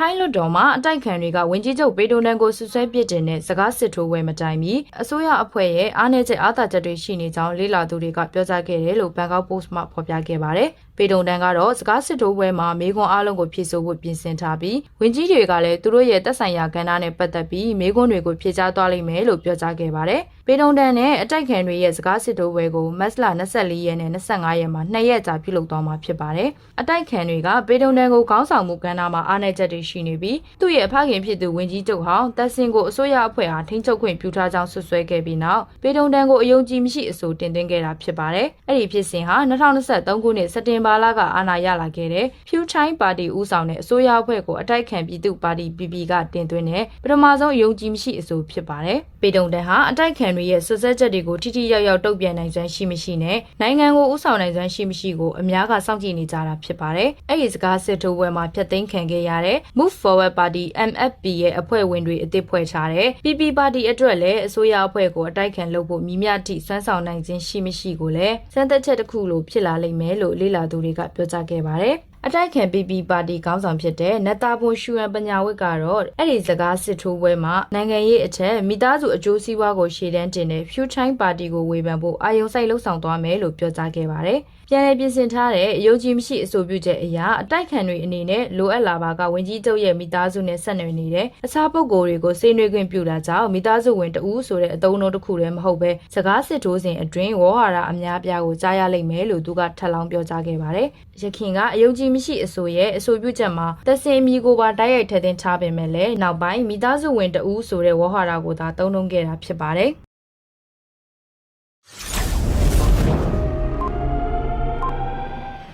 ထိုင်းလွတ်တော်မှာအတိုက်ခံတွေကဝင်ကြီးချုပ်ပေတိုနန်ကိုဆွဆွဲပစ်တင်တဲ့စကားစစ်ထိုးဝဲမတိုင်မီအစိုးရအဖွဲ့ရဲ့အားနည်းချက်အားသာချက်တွေရှိနေကြောင်းလေးလာသူတွေကပြောကြားခဲ့တယ်လို့ဘန်ကောက်ပို့စ်မှဖော်ပြခဲ့ပါတယ်။ပေတုံတန်းကတော့စကားစစ်ထိုးပွဲမှာမေကွန်းအားလုံးကိုဖြည့်ဆို့ဖို့ပြင်ဆင်ထားပြီးဝင်ကြီးတွေကလည်းသူတို့ရဲ့တက်ဆိုင်ရာကဏ္ဍနဲ့ပတ်သက်ပြီးမေကွန်းတွေကိုဖြည့်ချသွားလိမ့်မယ်လို့ပြောကြားခဲ့ပါတယ်။ ပေတုံတန်းနဲ့အတိုက်ခံတွေရဲ့စကားစစ်ထိုးပွဲကိုမတ်လ24ရက်နဲ့25ရက်မှာနှစ်ရက်ကြာပြုလုပ်သွားမှာဖြစ်ပါတယ်။အတိုက်ခံတွေကပေတုံတန်းကိုခေါင်းဆောင်မှုကဏ္ဍမှာအားနည်းချက်တွေရှိနေပြီးသူ့ရဲ့အဖခင်ဖြစ်သူဝင်ကြီးချုပ်ဟောင်းတက်စင်ကိုအစိုးရအဖွဲ့အားထိန်းချုပ်ခွင့်ပြုထားကြောင်းဆွဆွဲခဲ့ပြီးနောက်ပေတုံတန်းကိုအယုံကြည်မရှိအဆိုတင်သွင်းခဲ့တာဖြစ်ပါတယ်။အဲ့ဒီဖြစ်စဉ်ဟာ2023ခုနှစ်စက်တင်ဘာလကအာဏာရလာခဲ့တဲ့ Pew Time Party ဦးဆောင်တဲ့အစိုးရအဖွဲ့ကိုအတိုက်ခံပြည်သူပါတီ PP ကတင်သွင်းတဲ့ပထမဆုံးအယုံကြည်မရှိအဆိုဖြစ်ပါတယ်။ပေတုံတန်းဟာအတိုက်ခံတွေရဲ့ဆွဆွဲချက်တွေကိုထိထိရောက်ရောက်တုံ့ပြန်နိုင်စွမ်းရှိမရှိနဲ့နိုင်ငံကိုဦးဆောင်နိုင်စွမ်းရှိမရှိကိုအများကစောင့်ကြည့်နေကြတာဖြစ်ပါတယ်။အဲ့ဒီစကားစစ်ထိုးပွဲမှာဖျက်သိမ်းခံခဲ့ရတဲ့ Move Forward Party MFP ရဲ့အဖွဲ့ဝင်တွေအသစ်ဖွဲ့ထားတဲ့ PP ပါတီအတွက်လည်းအစိုးရအဖွဲ့ကိုအတိုက်ခံလုပ်ဖို့မြည်မြတိစွမ်းဆောင်နိုင်ခြင်းရှိမရှိကိုလည်းစမ်းသပ်ချက်တစ်ခုလိုဖြစ်လာလိမ့်မယ်လို့လေ့လာသူတွေကပြောကြားခဲ့ပါတယ်။ အတိုက်ခံ PP ပါတီခေါင်းဆောင်ဖြစ်တဲ့နတ်တာပွန်ရှူရန်ပညာဝတ်ကတော့အဲ့ဒီစကားစစ်ထိုးပွဲမှာနိုင်ငံရေးအထက်မိသားစုအကျိုးစီးပွားကိုရှေ့တန်းတင်တဲ့ Future ပါတီကိုဝေဖန်ဖို့အာရုံစိုက်လှုံ့ဆော်သွားမယ်လို့ပြောကြားခဲ့ပါတယ်။ပြန်လည်ပြင်ဆင်ထားတဲ့အယုံကြည်မရှိအဆိုပြုချက်အရာအတိုက်ခံတွေအနေနဲ့လိုအပ်လာပါကဝင်ကြီးချုပ်ရဲ့မိသားစုနဲ့ဆက်နွယ်နေတဲ့အခြားပုဂ္ဂိုလ်တွေကိုစိတ်နှွေးခွင့်ပြုတာကြောင့်မိသားစုဝင်တဦးဆိုတဲ့အသုံးအနှုန်းတစ်ခုတည်းမဟုတ်ပဲစကားစစ်ထိုးစဉ်အတွင်းဝေါ်ဟာရအများပြားကိုကြားရလိမ့်မယ်လို့သူကထပ်လောင်းပြောကြားခဲ့ပါတယ်။ရခင်ကအယုံကြည်မရှိအဆိုရဲ့အဆိုပြုချက်မှာသက်စင်အမီကိုပါတိုက်ရိုက်ထည့်သွင်းထားပေမဲ့လည်းနောက်ပိုင်းမိသားစုဝင်တဦးဆိုတဲ့ဝေါ်ဟာရကိုသာသုံးနှုန်းခဲ့တာဖြစ်ပါတယ်။